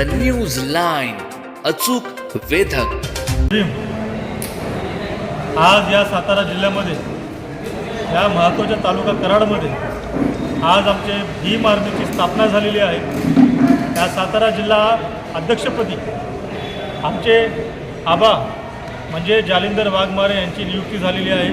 The news line अचूक वेधक. आज या सातारा जिल्ह्यामध्ये या महत्त्वाच्या तालुका कराडमध्ये आज आमचे भीम आर्मीची स्थापना झालेली आहे. या सातारा जिल्हा अध्यक्षपदी आमचे आबा म्हणजे जालिंदर वाघमारे यांची नियुक्ती झालेली आहे.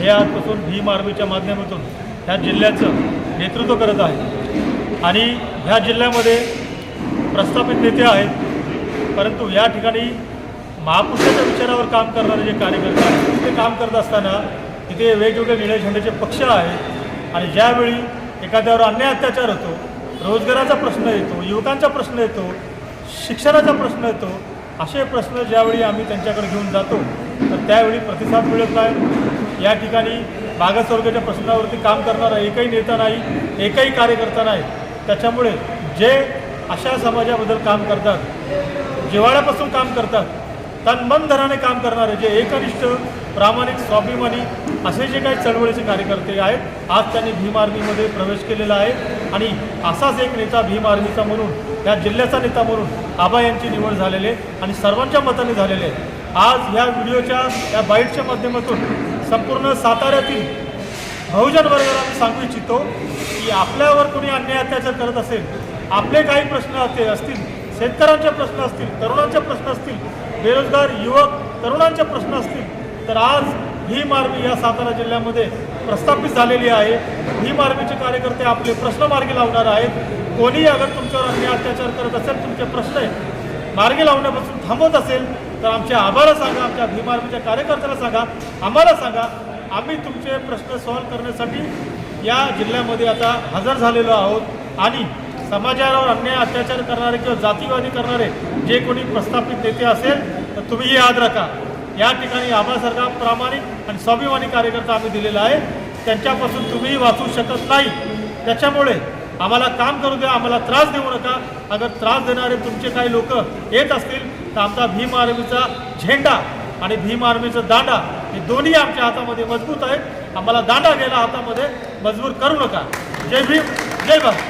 हे आजपासून भीम आर्मीच्या माध्यमातून ह्या जिल्ह्याचं नेतृत्व करत आहे. आणि ह्या जिल्ह्यामध्ये प्रस्थापित नेते आहेत. परंतु या ठिकाणी महापुरुषाच्या विचारावर काम करणारे जे कार्यकर्ते आहेत ते काम करत असताना तिथे वेगवेगळे निळे झेंड्याचे पक्ष आहेत. आणि ज्यावेळी एखाद्यावर अन्याय अत्याचार होतो रोजगाराचा प्रश्न येतो युवकांचा प्रश्न येतो शिक्षणाचा प्रश्न येतो असे प्रश्न ज्यावेळी आम्ही त्यांच्याकडे घेऊन जातो तर त्यावेळी प्रतिसाद मिळत नाही. या ठिकाणी मागासवर्गाच्या प्रश्नावरती काम करणारा एकही नेता नाही एकही कार्यकर्ता नाही. त्याच्यामुळे जे अशा समाजाबद्दल काम करतात जिव्हाळ्यापासून काम करतात तन मन धराने काम करणारे जे एकनिष्ठ प्रामाणिक स्वाभिमानी असे जे काही चळवळीचे कार्यकर्ते आहेत आज त्यांनी भीम आर्मीमध्ये प्रवेश केलेला आहे. आणि असाच एक नेता भीम आर्मीचा म्हणून या जिल्ह्याचा नेता म्हणून आबा यांची निवड झालेली आहे आणि सर्वांच्या मताने झालेले आहे. आज ह्या व्हिडिओच्या या बाईटच्या माध्यमातून संपूर्ण साताऱ्यातील बहुजन वर्गाला मी सांगू इच्छितो की आपल्यावर कोणी अन्याय अत्याचार करत असेल आपले काही प्रश्न असे असतील शेतकऱ्यांचे प्रश्न असतील तरुणांचे प्रश्न असतील बेरोजगार युवक तरुणांचे प्रश्न असतील तर आज ही मार्गी या सातारा जिल्ह्यामध्ये प्रस्थापित झालेली आहे. ही आर्मीचे कार्यकर्ते आपले प्रश्न मार्गी लावणार आहेत. कोणी अगर तुमच्यावर अन्याय अत्याचार करत असेल तुमचे प्रश्न मार्गी लावण्यापासून थांबवत असेल तर आमच्या आम्हाला सांगा आमच्या भीमार्मीच्या कार्यकर्त्याला सांगा आम्हाला सांगा आम्ही तुमचे प्रश्न सॉल्व्ह करण्यासाठी या जिल्ह्यामध्ये आता हजर झालेलो आहोत. आणि समाजावर अन्याय अत्याचार करणारे किंवा जातीवादी करणारे जे कोणी प्रस्थापित नेते असेल तर तुम्ही याद रखा. या ठिकाणी आम्हासारखा प्रामाणिक आणि स्वाभिमानी कार्यकर्ता आम्ही दिलेला आहे. त्यांच्यापासून तुम्ही वाचू शकत नाही. त्याच्यामुळे आम्हाला काम करू द्या आम्हाला त्रास देऊ नका. अगर त्रास देणारे तुमचे काही लोक येत असतील तर आमचा भीम आर्मीचा झेंडा आणि भीम आर्मीचा दांडा हे दोन्ही आमच्या हातामध्ये मजबूत आहेत. आम्हाला दांडा घ्यायला हातामध्ये मजबूर करू नका. जय भीम जय भारत.